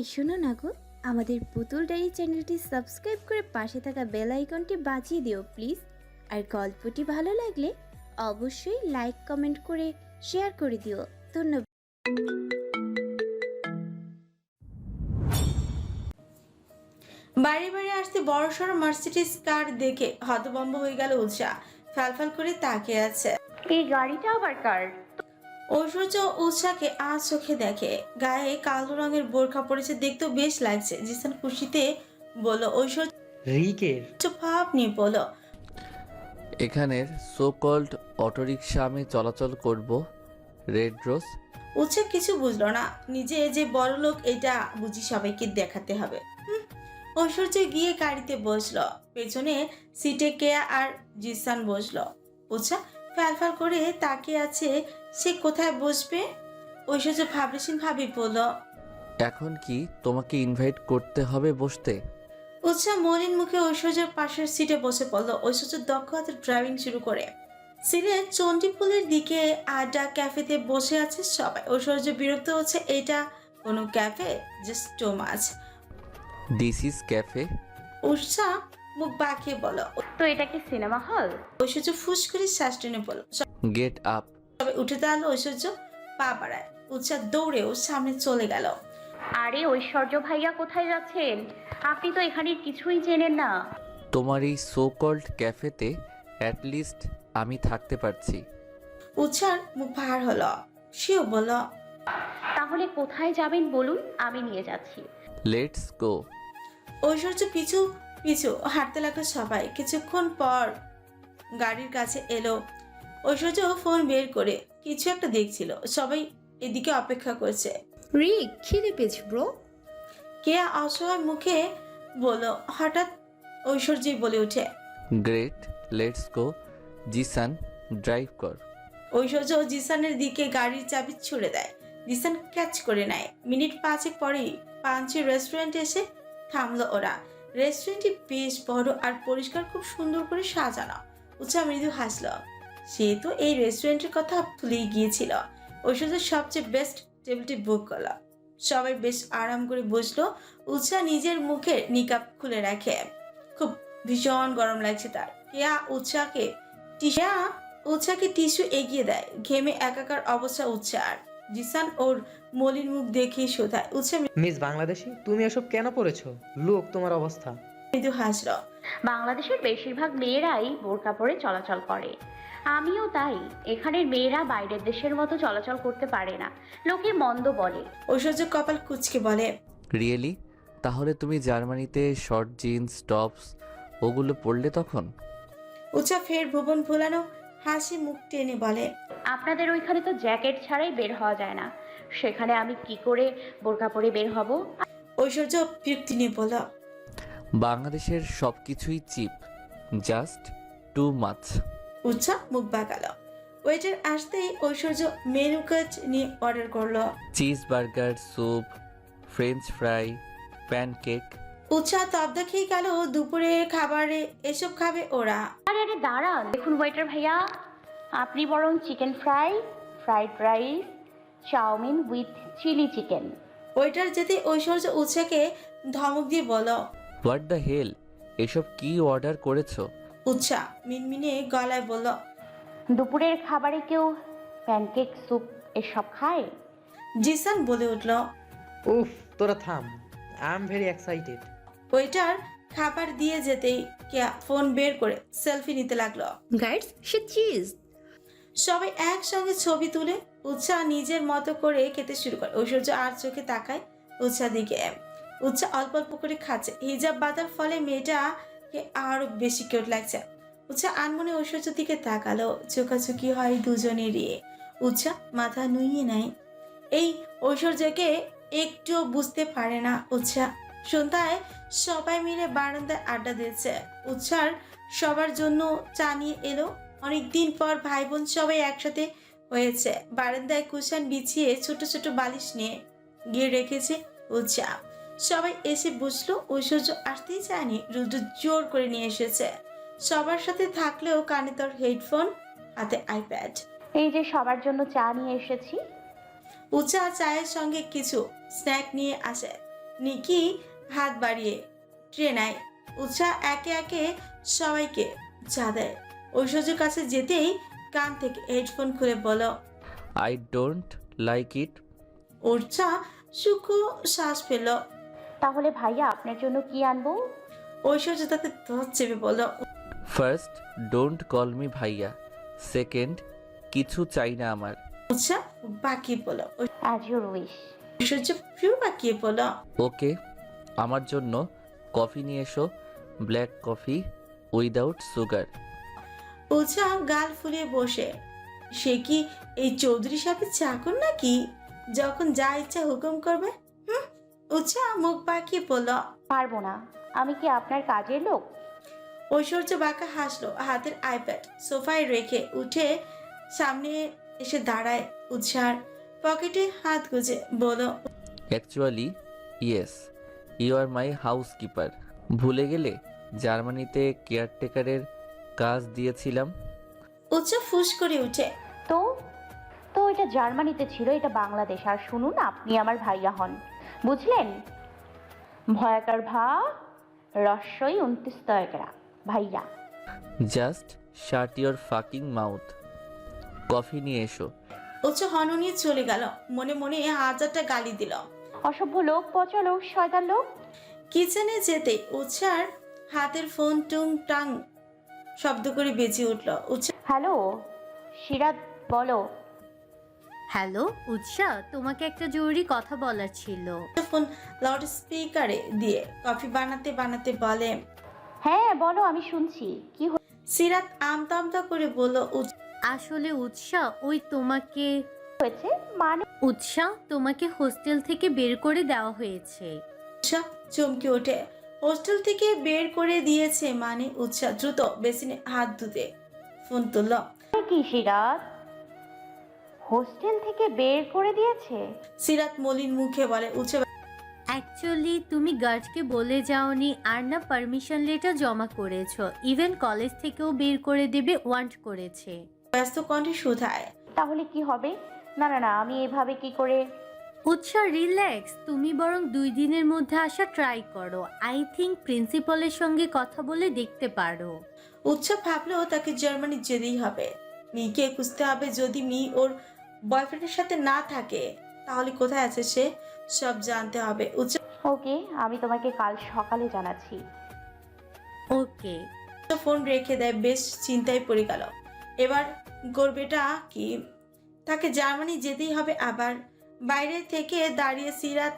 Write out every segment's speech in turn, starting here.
এই শোনো না গো আমাদের পুতুল ডায়েরি চ্যানেলটি সাবস্ক্রাইব করে পাশে থাকা বেল আইকনটি বাজিয়ে দিও প্লিজ। আর গল্পটি ভালো লাগলে অবশ্যই লাইক কমেন্ট করে শেয়ার করে দিও। ধন্যবাদ। বাড়ি বাড়ি আসতে বড় সড়ো মার্সিডিস কার দেখে হতবম্ব হয়ে গেল উৎসাহ ফালফাল করে তাকিয়ে আছে। এই গাড়িটা আবার কার? ঐশ্বর্য উৎসাহকে আজ চোখে দেখে। গায়ে কালো রঙের বোরখা পড়েছে দেখতেও বেশ লাগছে। জিসান খুশিতে বলল ঐশ্বর্য রিকের? ভাব নিয়ে বলল এখানের সো কল্ড অটোরিকশা আমি চলাচল করব রেড রোজ? উৎসাহ কিছু বুঝলো না। নিজে যে বড় লোক এটা বুঝি সবাইকে দেখাতে হবে। হুম, ঐশ্বর্য গিয়ে গাড়িতে বসল। পেছনে সিটে কেয়া আর জিসান বসল। উৎসাহ ফ্যালফাল করে তাকিয়ে আছে সে কোথায় বসবে? ঐশ্বর্য ভাবলেছেন ভাবি বলল এখন কি তোমাকে ইনভাইট করতে হবে বসতে? উৎসাহ মলিন মুখে ঐশ্বর্যের পাশের সিটে বসে পড়ল। ঐশ্বর্য দক্ষ হাতে ড্রাইভিং শুরু করে। সিলেট চণ্ডীপুলের দিকে আড্ডা ক্যাফেতে বসে আছে সবাই। ঐশ্বর্য বিরক্ত হচ্ছে এটা কোনো cafe? Just too much this is cafe Utsah মুখ বাঁকিয়ে বলো তো এটা কি সিনেমা হল ঐশ্বর্য ফুস করে শ্বাস টেনে বলো গেট আপ সবাই উঠে দাঁড়াল ঐশ্বর্য পা বাড়ায়। উৎসাহ দৌড়েও সামনে চলে গেল। আরে ঐশ্বর্য ভাইয়া কোথায় যাচ্ছেন? আপনি তো এখানে কিছুই জেনেন না। তোমার এই সো কল্ড ক্যাফেতে অ্যাটলিস্ট আমি থাকতে পারছি। উৎসার মুখ ভার হলো। সেও বলল তাহলে কোথায় যাবেন বলুন আমি নিয়ে যাচ্ছি। লেটস গো ঐশ্বর্য পিছু পিছু হাঁটতে লাগল সবাই। কিছুক্ষণ পর গাড়ির কাছে এলো। ঐশ্বর্য ফোন বের করে কিছু একটা দেখছিল। সবাই এদিকে অপেক্ষা করছে। রিক খিদে পেয়েছি ব্রো কেয়া অসহায় মুখে বলল হঠাৎ ঐশ্বর্যই বলে ওঠে great let's go Jisan drive কর। ঐশ্বর্য জিসানের দিকে গাড়ির চাবি ছুড়ে দেয়। জিসান ক্যাচ করে নেয়। মিনিট পাঁচেক পরেই পাঞ্চি রেস্টুরেন্টে এসে থামলো ওরা। রেস্টুরেন্টটি বেশ বড় আর পরিষ্কার খুব সুন্দর করে সাজানো। উৎসাহ মৃদু হাসল। সে তো এই রেস্টুরেন্টের কথা ভুলেই গিয়েছিল। ঐশ্বর্য সবচেয়ে বেস্ট টেবিলটি বুক করল সবাই বেশ আরাম করে বসল। উৎসাহ নিজের মুখে নিকাপ খুলে রাখে। খুব ভীষণ গরম লাগছে তার। কেয়া উৎসাহকে টিয়া উৎসাহকে টিস্যু এগিয়ে দেয়। ঘেমে একাকার অবস্থা উৎসাহ জিসান ওর মলিন মুখ দেখে শোধায়। উৎসাহ মিস বাংলাদেশি তুমি এসব কেন পড়েছো? লোক তোমার অবস্থা। মৃদু হাসল। বাংলাদেশের বেশিরভাগ মেয়েরাই বোরকা পরে চলাচল করে। আমিও তাই। এখানের মেয়েরা বাইরের দেশের মতো চলাচল করতে পারে না। লোকে মন্দ বলে। ঐশ্বর্য কপাল কুচকে বলে। রিয়েলি তাহলে তুমি জার্মানিতে শর্ট জিন্স টপস ওগুলো পরলে তখন? উৎসাহ ফের ভুবন ভোলানো হাসি মুখ টেনে বলে। আপনাদের ওইখানে তো জ্যাকেট ছাড়াই বের হওয়া যায় না। সেখানে আমি কি করে বোরকা পরে বের হব? ঐশ্বর্য বিরক্তি নিয়ে বলল বাংলাদেশের সব কিছুই চিপ। জাস্ট টু মাছ উৎসাহ মুখ বাঁকাল ওয়েটার আসতেই ঐশ্বর্য মেনু কার্ড নিয়ে অর্ডার করল। Cheese burger soup french fry pancake Utsah তবদা খেয়ে গেল দুপুরে খাবারে এসব খাবে ওরা। আরে আরে দাঁড়ান। দেখুন ওয়েটার ভাইয়া আপনি বরং chicken fry fried rice chowmein with chilli chicken waiter যেতে ঐশ্বর্য উৎসাহকে ধমক দিয়ে বলো হোয়াট দ্য হেল এসব কি অর্ডার করেছ? উৎসাহ মিনমিনে গলায় বলল দুপুরের খাবারে কেউ প্যানকেক স্যুপ এসব খায়? জিসান বলে উঠল উফ তোরা থাম I am very excited waiter খাবার দিয়ে যেতেই কেয়া ফোন বের করে সেলফি নিতে লাগল। গাইডস সে চিজ সবাই একসঙ্গে ছবি তুলে উৎসাহ নিজের মতো করে খেতে শুরু করে। ঐশ্বর্য আর চোখে তাকায় উৎসাহ দিকে। উৎসাহ অল্প অল্প করে খাচ্ছে। হিজাব বাঁধার ফলে মেয়েটাকে আরও বেশি কিউট লাগছে। উৎসাহ আনমনে ঐশ্বর্য দিকে তাকালো, চোখাচোখি হয় দুজনেরই। উৎসাহ মাথা নুইয়ে নেয়। এই ঐশ্বর্যকে একটুও বুঝতে পারে না উৎসাহ সন্ধ্যায় সবাই মিলে বারান্দায় আড্ডা দিচ্ছে। উৎসার সবার জন্য চা নিয়ে এলো। অনেকদিন পর ভাই বোন সবাই একসাথে হয়েছে। বারান্দায় কুশান বিছিয়ে ছোট ছোট বালিশ নিয়ে গিয়ে রেখেছে উৎসাহ সবাই এসে বুঝলো ঐশ্বর্য আসতেই চায়নি রুদ্র জোর করে নিয়ে এসেছে। সবার সাথে থাকলেও কানে তোর হেডফোন হাতে আইপ্যাড এই যে সবার জন্য চা নিয়ে এসেছি। উচা চায়ের সঙ্গে কিছু স্ন্যাক নিয়ে আসে। নিকি হাত বাড়িয়ে ট্রেনায় উচা একে একে সবাইকে চা দেয়। ঐশ্বর্যের কাছে যেতেই কান থেকে হেডফোন খুলে বলো আই ডোন্ট লাইক ইট উৎসা সুখু শ্বাস পেল তাহলে ভাইয়া আপনার জন্য কি আনব? ঐশ্বর্য তাতে ধর চেপে বলো। ফার্স্ট ডোন্ট কল মি ভাইয়া। সেকেন্ড কিছু চাই না আমার। উৎসাহ বাকি বলো। অ্যাজ ইউর উইশ ঐশ্বর্য ফিউ বাকিয়ে বলো। ওকে আমার জন্য কফি নিয়ে এসো। ব্ল্যাক কফি উইদাউট সুগার উৎসা গাল ফুলিয়ে বসে। সে কি এই চৌধুরী সাহেবের চাকর নাকি? যখন যা ইচ্ছা হুকুম করবে উৎসা মুখ বাকিয়ে বলল পারব না। আমি কি আপনার কাজের লোক? ঐশ্বর্য বাঁকা হাসলো হাতের আইপ্যাড সোফায় রেখে উঠে সামনে এসে দাঁড়ায় উৎসার পকেটে হাত গুজে বলো actually yes you are my house keeper ভুলে গেলে জার্মানিতে কেয়ারটেকারের কাজ দিয়েছিলাম। উৎসা ফুস করে উঠে তো? তো এটা জার্মানিতে ছিল এটা বাংলাদেশ। আর শুনুন আপনি আমার ভাইয়া হন। বুঝলেন? ভয়াকার ভা রস্যই উনত্রিশ তয়করা ভাইয়া। Just shut your fucking mouth. Coffee নিয়ে এসো। উৎসা হন নিয়ে চলে গেল। মনে মনে হাজারটা গালি দিল। অসভ্য লোক পচা লোক শয়তান লোক। কিচেনে যেতে উৎসার হাতের ফোন টুং টাং শব্দ করে বেজে উঠল। উৎসা হ্যালো সিরাত বলো। হ্যালো উৎসা তোমাকে একটা জরুরি কথা বলার ছিল। ফোন লাউড স্পিকারে দিয়ে কফি বানাতে বানাতে বলে হ্যাঁ বলো আমি শুনছি। কি সিরাত আমতা আমতা করে বলল আসলে উৎসা ওই তোমাকে হয়েছে? মানে? উৎসা তোমাকে হোস্টেল থেকে বের করে দেওয়া হয়েছে। উৎসাহ চমকে ওঠে। হোস্টেল থেকে বের করে দিয়েছে মানে উৎসাহ দ্রুত বেসিনে হাত ধুতে ফোন তুলল। কি সিরাত? হোস্টেল থেকে বের করে দিয়েছে? সিরাত মলিন মুখে বলে উৎসাহ অ্যাকচুয়ালি তুমি গার্ডকে বলে যাওনি আর না পারমিশন লেটার জমা করেছ। ইভেন কলেজ থেকেও বের করে দেবে ওয়ান্ট করেছে। ব্যস্ত কণ্ঠে শুধায় তাহলে কি হবে? না না না আমি এভাবে কি করে? উৎসা রিল্যাক্স। তুমি বরং দুই দিনের মধ্যে আসা ট্রাই করো। আই থিঙ্ক প্রিন্সিপালের সঙ্গে কথা বলে দেখতে পারো। উৎসব ভাবলেও তাকে জার্মানি যেতেই হবে। মিকে খুঁজতে হবে যদি মি ওর বয়ফ্রেন্ডের সাথে না থাকে তাহলে কোথায় আছে সে? সব জানতে হবে। ওকে আমি তোমাকে কাল সকালে জানাচ্ছি। ওকে। ফোন রেখে দেয় বেশ চিন্তায় পড়ে গেল। এবার করবেটা কি? তাকে জার্মানি যেতেই হবে আবার। বাইরে থেকে দাঁড়িয়ে সিরাত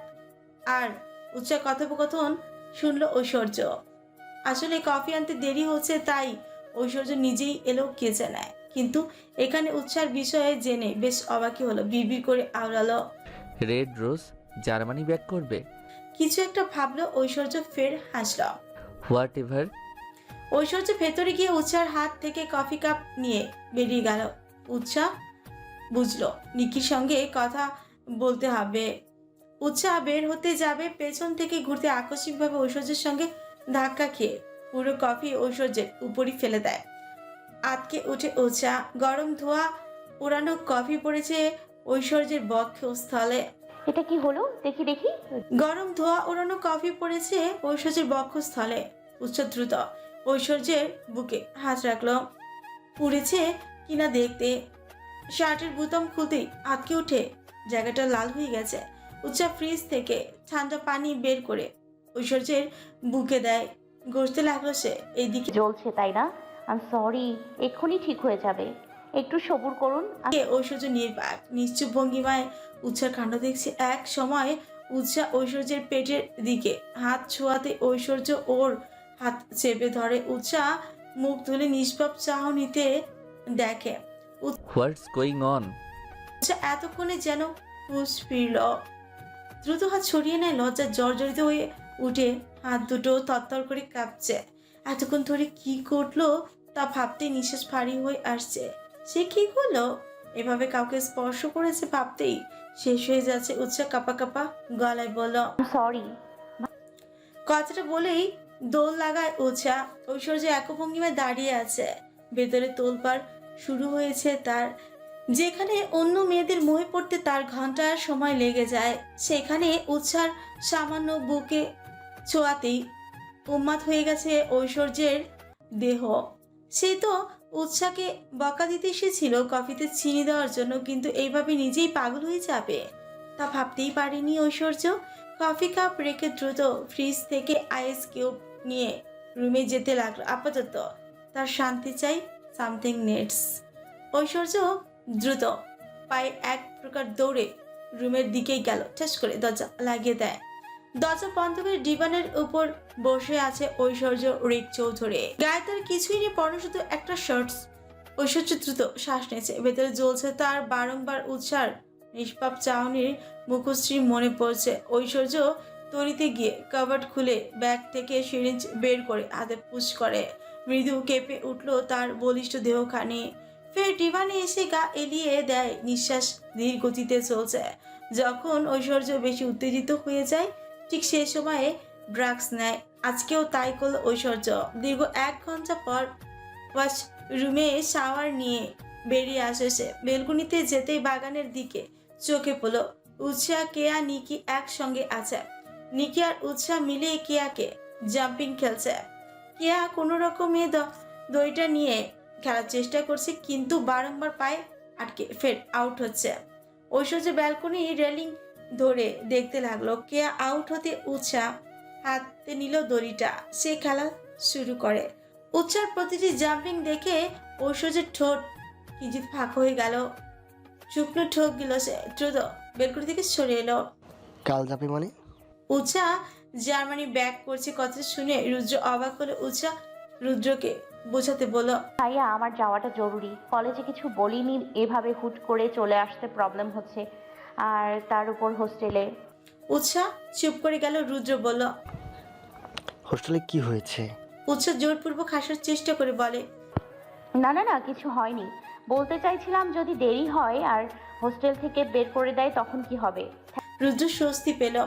আর উচ্চ কথোপকথন শুনলো ঐশ্বর্য। আসলে কফি আনতে দেরি হচ্ছে তাই ঐশ্বর্য নিজেই এলো কে জানায়। কিন্তু এখানে উৎসার বিষয়ে জেনে বেশ অবাকি হলো বিড়বিড় করে আওড়ালো। রেড রোজ জার্মানি ব্যাক করবে? কিছু একটা ভাবলো ঐশ্বর্য ফের হাসলো। হোয়াট এভার ঐশ্বর্য ভেতরে গিয়ে উৎসার হাত থেকে কফি কাপ নিয়ে বেরিয়ে গেল। উৎসাহ বুঝলো নিকির সঙ্গে কথা বলতে হবে। উৎসাহ বের হতে যাবে পেছন থেকে ঘুরতে আকস্মিকভাবে ঐশ্বর্যের সঙ্গে ধাক্কা খেয়ে। পুরো কফি ঐশ্বর্যের উপরই ফেলে দেয়। আতকে উঠে উৎসাহ গরম ধোয়া পুরানো কফি পড়েছে ঐশ্বর্যের বক্ষস্থলে। এটা কি হলো? দেখি দেখি। গরম ধোয়া ওড়ানো কফি পড়েছে ঐশ্বর্যের বক্ষস্থলে। উচ্চ দ্রুত ঐশ্বর্যের বুকে হাত রাখল। পুড়েছে কিনা দেখতে। শার্টের বুতাম খুলতেই আটকে উঠে। জায়গাটা লাল হয়ে গেছে। উচ্চা ফ্রিজ থেকে ঠান্ডা পানি বের করে ঐশ্বর্যের বুকে দেয়। গড়তে লাগল সে। এইদিকে জ্বলছে তাই না? আম সরি এক্ষুনি ঠিক হয়ে যাবে। একটু সবুর করুন। ঐশ্বর্য নির্বাক? নিশ্চুপ ভঙ্গিমায় উৎসার কাণ্ড দেখছে এক সময় উৎসা ঐশ্বর্যের পেটের দিকে। হাত ছোঁয়াতে ঐশ্বর্য ওর হাত চেপে ধরে। উৎসা মুখ তুলে নিষ্পাপ চাহনিতে দেখে। হোয়াটস গোয়িং অন উৎসা এতক্ষণে যেন হুশ ফিরল। দ্রুত হাত ছড়িয়ে নেয় লজ্জা জর্জরিত হয়ে উঠে। হাত দুটো তত্তর করে কাঁপছে। এতক্ষণ ধরে কি করল তা ভাবতে নিঃশ্বাস ভারী হয়ে আসছে। সে কি করল এভাবে কাউকে স্পর্শ করেছে ভাবতেই শেষ হয়ে যাচ্ছে উৎসাহ কাপা কাপা গলায় বলল সরি কথাটা বলেই দোল লাগায় উৎসাহ। ঐশ্বর্য একভঙ্গিমায় দাঁড়িয়ে আছে। ভেতরে তোলপাড় শুরু হয়েছে তার। যেখানে অন্য মেয়েদের মোহে পড়তে তার ঘণ্টার সময় লেগে যায় সেখানে উৎসার সামান্য বুকে ছোঁয়াতেই উন্মাদ হয়ে গেছে ঐশ্বর্যের দেহ। সে তো উৎসাকে বকা দিতে এসেছিল, কফিতে চিনি দেওয়ার জন্য, কিন্তু এইভাবে নিজেই পাগল হয়ে যাবে। তা ভাবতেই পারেনি ঐশ্বর্য। কফি কাপ রেখে দ্রুত ফ্রিজ থেকে আইস কিউব নিয়ে রুমে যেতে লাগল। আপাতত তার শান্তি চাই সামথিং নেটস। ঐশ্বর্য দ্রুত পায়ে এক প্রকার দৌড়ে রুমের দিকেই গেল। ঠেস করে দরজা লাগিয়ে দেয়। দরজা বন্ধ ডিবানের উপর বসে আছে ঐশ্বর্য রিক চৌধুরী। গায়ে তার কিছুই নেই, পরনে শুধু একটা শার্টস ঐশ্বর্য দ্রুত শ্বাস নিয়েছে। ভেতরে জ্বলছে তার বারংবার উৎসার নিষ্পাপ চাউনির মুখশ্রী মনে পড়ছে। ঐশ্বর্য তরিতে গিয়ে কাভার্ড খুলে ব্যাগ থেকে সিরিঞ্জ বের করে হাতে পুশ করে। মৃদু কেঁপে উঠল তার বলিষ্ঠ দেহখানি। ফের ডিভানে এসে গা এলিয়ে দেয়, নিঃশ্বাস ধীর গতিতে চলছে। যখন ঐশ্বর্য বেশি উত্তেজিত হয়ে যায় ঠিক সেই সময়ে ড্রাগস নেয়। আজকেও তাই করল ঐশ্বর্য। দীর্ঘ এক ঘণ্টা পর ওয়াশ রুমে শাওয়ার নিয়ে বেরিয়ে আসে সে। বেলকুনিতে যেতেই বাগানের দিকে চোখে পড়ল। উৎসাহ কেয়া, নিকি একসঙ্গে আছে। নিকি আর উৎসাহ মিলে কেয়াকে জাম্পিং খেলছে। কেয়া কোনো রকমে দইটা নিয়ে খেলার চেষ্টা করছে, কিন্তু বারংবার পায়ে আটকে, ফের আউট হচ্ছে। ঐশ্বর্য ব্যালকনি রেলিং ধরে দেখতে লাগল কেয়া আউট হতে উৎসাহ হাতে নিল দড়িটা। সে খেলা শুরু করে। উৎসার প্রতিটি জাম্পিং দেখে ঐশ্বর্যের ঠোঁট কিঞ্চিত ফাঁক হয়ে গেল। শুকনো ঠোক গেল সে। দ্রুত বেলকুনি থেকে সরে এলো। কাল যাবে মানে? উৎসাহ জার্মানি ব্যাক করছে কথা শুনে রুদ্র অবাক করে উৎসাহ রুদ্রকে বোঝাতে বলল ভাইয়া আমার যাওয়াটা জরুরি। কলেজে কিছু বলিনি। এভাবে হুট করে চলে আসতে প্রবলেম হচ্ছে। আর তার উপর হোস্টেলে উৎসাহ চুপ করে গেল রুদ্র বলল হোস্টেলে কি হয়েছে? উৎসাহ জোরপূর্বক হাসার চেষ্টা করে বলে না না না কিছু হয়নি। বলতে চাইছিলাম যদি দেরি হয় আর হোস্টেল থেকে বের করে দেয় তখন কি হবে? রুদ্র স্বস্তি পেল।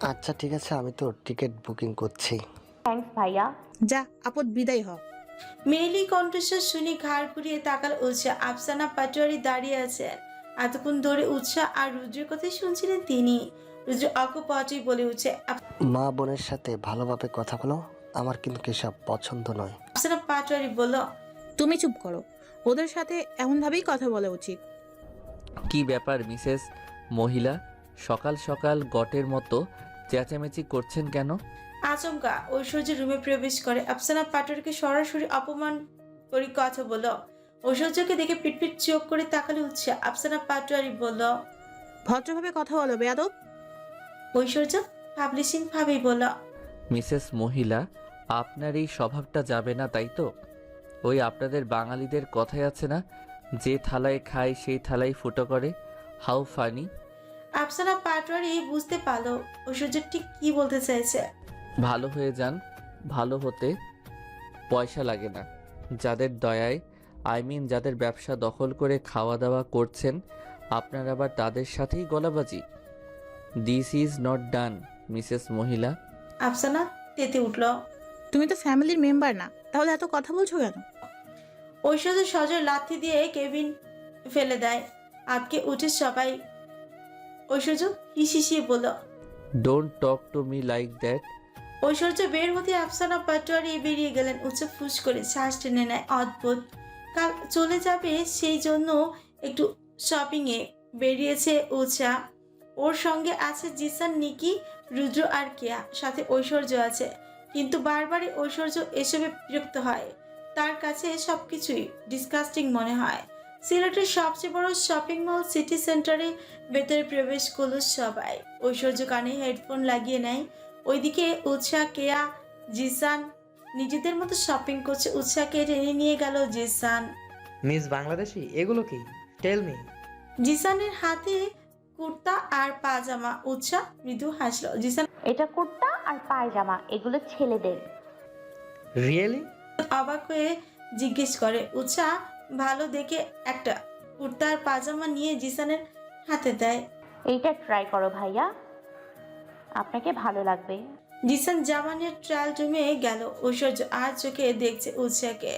আচ্ছা ঠিক আছে আমি তো টিকিট বুকিং করছি। থ্যাঙ্কস ভাইয়া। যা আপদ বিদায় হ। মেয়েলি কণ্ঠস্বর শুনে ঘাড় ঘুরিয়ে তাকাল উৎসাহ আফসানা পাটোয়ারি দাঁড়িয়ে আছে। এতক্ষণ ধরে উৎসাহ আর রুদ্রের কথা শুনছিলেন তিনি। রুদ্র অকপটই বলে উঠছে মা বোনের সাথে ভালোভাবে কথা বলো আমার কিন্তু কেসব পছন্দ নয়। আফসানা পাটোয়ারি বলল তুমি চুপ করো ওদের সাথে এমনভাবেই কথা বলা উচিত। কি ব্যাপার মিসেস মহিলা? সকাল সকাল গটের মতো চেঁচামেচি করছেন কেন? আচমকা ঐশ্বর্য রুমে প্রবেশ করে আফসানা পাটোয়ারিকে সরাসরি অপমান করে কথা বলল ঐশ্বর্যকে দেখে পিটপিট চোখ করে তাকালে উৎসাহ আফসানা পাটোয়ারি বলল ভদ্রভাবে কথা বলো বেয়াদব। ঐশ্বর্য পাবলিশিং ভাবেই বলল মিসেস মহিলা আপনার এই স্বভাবটা যাবে না তাই তো? ওই আপনাদের বাঙালিদের কথাই আছে না যে থালায় খায় সেই থালায় ফুটো করে। How funny. আফসানা পাটোয়ারি বুঝতে পারল ঐশ্বর্য ঠিক কি বলতে চাইছে। ভালো হয়ে যান ভালো হতে পয়সা লাগে না যাদের দয়ায় আই মিন যাদের ব্যবসা দখল করে খাওয়া দাওয়া করছেন আপনার আবার তাদের সাথেই গলাবাজি। This is not done Mrs মহিলা। আফসানা তেতে উঠল। তুমি তো ফ্যামিলির মেম্বার না তাহলে এত কথা বলছো কেন? ঐশ্বর্য সজর লাথি দিয়ে কেবিন ফেলে দেয়। আটকে উঠে সবাই। ঐশ্বর্য হিসিসিয়ে বলল don't talk to me like that Aishwarya বের হতে আফসানা পাটোয়ারি বেরিয়ে গেলেন উচ্চ ফুস করে শ্বাস টেনে নেয়। অদ্ভুত। কাল চলে যাবে সেই জন্য একটু শপিংয়ে বেরিয়েছে উচা ওর সঙ্গে আছে জিসান, নিকি, রুদ্র আর কেয়া। সাথে ঐশ্বর্য আছে। কিন্তু বারবারই ঐশ্বর্য এসবে বিরক্ত হয়। তার কাছে সব কিছুই ডিসকাস্টিং মনে হয়। সিলেটের সবচেয়ে বড় শপিং মল সিটি সেন্টারে ভেতরে প্রবেশ করল সবাই। ঐশ্বর্য কানে হেডফোন লাগিয়ে নেয়। ওইদিকে উৎসাহ কেয়া, জিসান নিজেদের মতো শপিং করছে উৎসাহকে টেনে নিয়ে গেল জিসান। মিস বাংলাদেশি এগুলো কি? টেল মি জিসানের হাতে কুর্তা আর পাজামা উৎসাহ মৃদু হাসলো। জিসান এটা কুর্তা আর পায়জামা এগুলো ছেলেদের। রিয়েলি অবাক হয়ে জিজ্ঞেস করে। উৎসাহ ভালো দেখে একটা কুর্তা আর পাজামা নিয়ে জিসানের হাতে দেয়। এইটা ট্রাই করো ভাইয়া। আপনাকে ভালো লাগবে। জিসান জামানের ট্রায়াল রুমে গেল। ঐশ্বর্য আর চোখে দেখছে উৎসাহকে।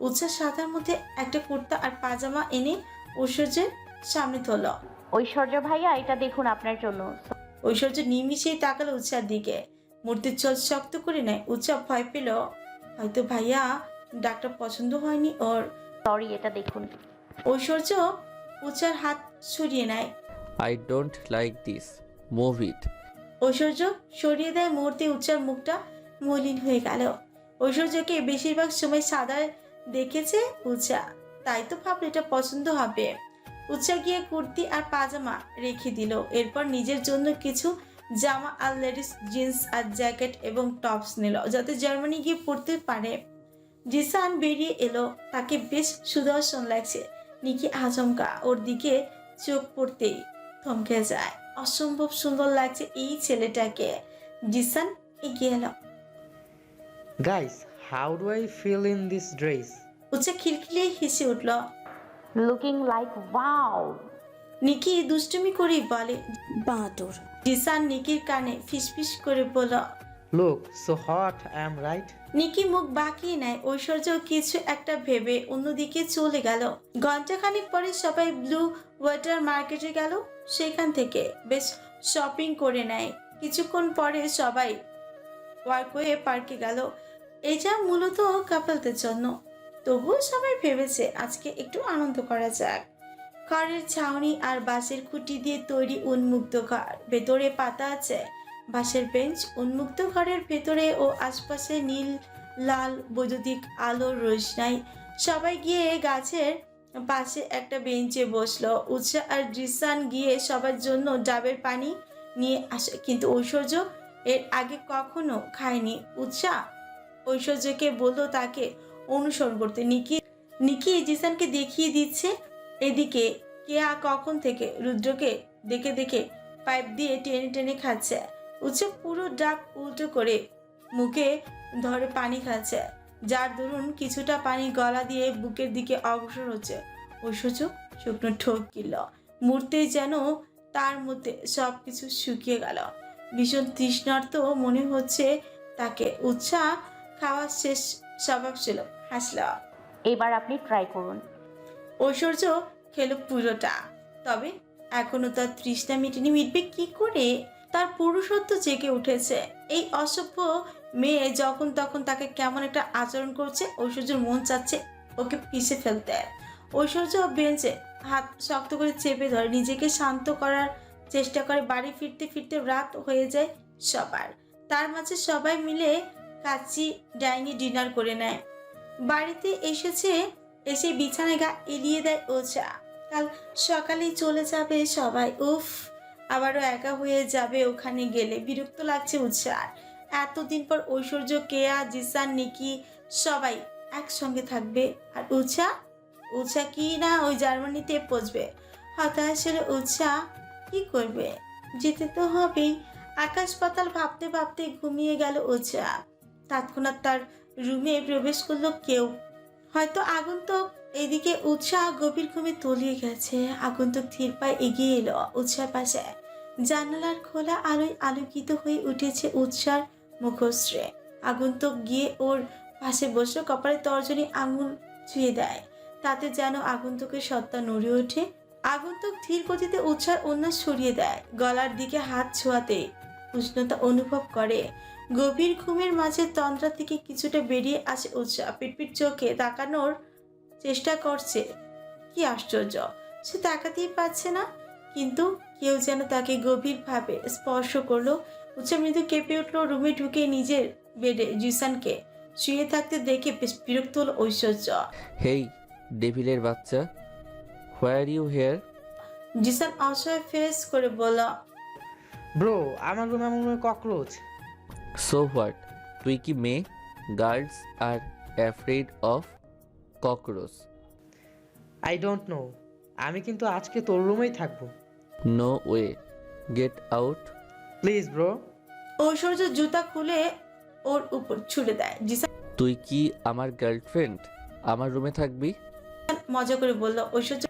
উৎসাহ সাদার মধ্যে একটা কুর্তা আর পাজামা এনে ঐশ্বর্যের সামনে তোল ঐশ্বর্য ভাইয়া এটা দেখুন আপনার জন্য। ঐশ্বর্য নিমিশেই তাকালো উৎসার দিকে। মূর্তির চল শক্ত করে নেয়। উৎসা ভয় পেল। হয়তো ভাইয়া ডাক্তার পছন্দ হয়নি ওর। সরি এটা দেখুন। ঐশ্বর্য উৎসার হাত সরিয়ে নেয়। I don't like this move it Aishwarya সরিয়ে দেয় মুহূর্তে উচ্চার মুখটা মলিন হয়ে গেল। ঐশ্বর্যকে বেশিরভাগ সময় সাদা দেখেছে উৎসা তাই তো ভাবলো এটা পছন্দ হবে। উৎসা গিয়ে কুর্তি আর পাজামা রেখে দিল। এরপর নিজের জন্য কিছু জামা আর লেডিস জিন্স আর জ্যাকেট এবং টপস নিল, যাতে জার্মানি গিয়ে পড়তে পারে। জিসান বেরিয়ে এলো। তাকে বেশ সুদর্শন লাগছে। নিকি আচমকা ওর দিকে চোখ পড়তেই থমকে যায়। অসম্ভব সুন্দর লাগছে এই ছেলেটাকে। জিসান এগিয়ে এলো। Guys how do I feel in this dress উচ্চা খিলখিলিয়ে হেসে উঠল। লুকিং লাইক ওয়াও নিকি দুষ্টুমি করেই বলে বাঁদর জিসান নিকির কানে ফিসফিস করে বলল look so hot I am right Niki মুখ বাঁকিয়ে নেয় ঐশ্বর্য কিছু একটা ভেবে অন্যদিকে চলে গেল। ঘন্টাখানিক পরে সবাই ব্লু ওয়াটার মার্কেটে গেল। সেখান থেকে বেশ শপিং করে নেয়। কিছুক্ষণ পরে সবাই ওয়ার্কওয়ে পার্কে গেল। এটা মূলত কাপলদের জন্য। তবুও সবাই ভেবেছে আজকে একটু আনন্দ করা যাক। ঘরের ছাউনি আর বাঁশের খুঁটি দিয়ে তৈরি উন্মুক্ত ঘর। ভেতরে পাতা আছে। বাঁশের বেঞ্চ, উন্মুক্ত ঘরের ভেতরে ও আশপাশে নীল, লাল, বৈদ্যুতিক আলোর রোশনাই। সবাই গিয়ে গাছের পাশে একটা বেঞ্চে বসল। উৎসাহ আর জিসান গিয়ে সবার জন্য ডাবের পানি নিয়ে আসে। কিন্তু ঐশ্বর্য এর আগে কখনো খায়নি। উৎসাহ ঐশ্বর্যকে বলল, তাকে অনুসরণ করতে। নিকি নিকি জিসানকে দেখিয়ে দিচ্ছে এদিকে। কে কেয়া কখন থেকে রুদ্রকে দেখে দেখে পাইপ দিয়ে টেনে টেনে খাচ্ছে। উৎসব পুরো ডাব উল্টো করে মুখে ধরে পানি খাচ্ছে। যার দরুন কিছুটা পানি গলা দিয়ে বুকের দিকে অগ্রসর হচ্ছে। ঐশ্বর্য শুকনো ঠোক গিল মুহূর্তেই যেন তার মধ্যে সব কিছু শুকিয়ে গেল। ভীষণ তৃষ্ণার্ত মনে হচ্ছে তাকে। উৎসাহ খাওয়া শেষ স্বভাব ছিল। হাসল। এবার আপনি ট্রাই করুন। ঐশ্বর্য খেলো পুরোটা। তবে এখনও তার তৃষ্ণা মিটেনি। মিটবে কি করে? তার পুরুষত্ব জেগে উঠেছে। এই অসভ্য মেয়ে যখন তখন তাকে কেমন একটা আচরণ করছে, ঐশ্বর্যর মন চাচ্ছে, ওকে পিষে ফেলতে। ঐশ্বর্য বেঞ্চে হাত শক্ত করে চেপে ধরে, নিজেকে শান্ত করার চেষ্টা করে। বাড়ি ফিরতে ফিরতে রাত হয়ে যায় সবার। তার মাঝে সবাই মিলে কাচি ডাইনি ডিনার করে নেয়। বাড়িতে এসেছে, এসে বিছানায় গা এলিয়ে দেয় ওচা কাল সকালেই চলে যাবে সবাই। উফ, আবারও একা হয়ে যাবে ওখানে গেলে। বিরক্ত লাগছে উৎসার এতদিন পর ঐশ্বর্য, কেয়া জিসান নিকি সবাই একসঙ্গে থাকবে। আর উৎসা উৎসা কি না ওই জার্মানিতে পচবে হতাশের উৎসা কি করবে? যেতে তো হবেই। আকাশ পাতাল ভাবতে ভাবতে ঘুমিয়ে গেল উৎসা তৎক্ষণাৎ তার রুমে প্রবেশ করল কেউ। হয়তো আগন্তুক। এদিকে উৎসাহ গভীর ঘুমে তলিয়ে গেছে। আগন্তুক ধীর পায়ে এগিয়ে এলো উৎসার পাশে। জানালার খোলা আলোয় আলোকিত হয়ে উঠেছে উৎসার মুখশ্রে। আগন্তুক গিয়ে ওর পাশে বসে কপালে তর্জনী আঙুল ছুঁয়ে দেয়। তাতে যেন আগন্তুকের সত্তা নড়ে ওঠে। আগন্তুক ধীর গতিতে উৎসার উন্নাস সরিয়ে দেয়। গলার দিকে হাত ছোঁয়াতে উষ্ণতা অনুভব করে। গভীর ঘুমের মাঝে তন্দ্রা থেকে কিছুটা বেরিয়ে আসে উৎসাহ। পিটপিট চোখে তাকানোর চেষ্টা করছে। কি আশ্চর্য! সে তাকাতেই পাচ্ছে না। কিন্তু কেউ যেন তাকে গভীরভাবে স্পর্শ করল উৎসাহ মৃদু কেঁপে উঠল রুমে ঢুকে নিজের বেডে জিসানকে। শুয়ে থাকতে দেখে বেশ বিরক্ত হল ঐশ্বর্য। হেই ডেভিলের বাচ্চা হোয়ার ইউ হেয়ার? জিসান অসহায় ফেস করে বলল ব্রো আমার রুমে আমার রুমে ককরোচ। সো হোয়াট তুই কি মেয়ে? Girls are afraid of cockroach. I don't know আমি কিন্তু আজকে তোর রুমেই থাকব। No way get out please bro Aishwarya জুতা খুলে ওর উপর ছুড়ে দেয়। জিসান তুই কি আমার গার্লফ্রেন্ড আমার রুমে থাকবি? মজা করে বলল ঐশ্বর্য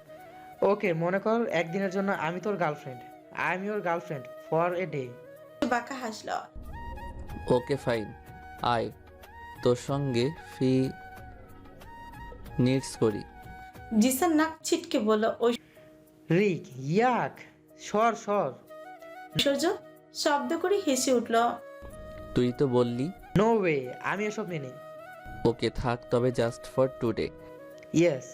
ওকে মনে কর একদিনের জন্য আমি তোর girlfriend I am your girlfriend for a day বাঁকা হাসলো। ওকে ফাইন আয় তোর সঙ্গে ফি নিডস করি। জিসান নাক ছিটকে বলল ঐ রিক ইয়াক সর সর। ঐশ্বর্য শব্দ করে হেসে উঠল তুই তো বললি? নো ওয়ে আমি এসব মেনে ওকে থাক তবে জাস্ট ফর টুডে ইয়েস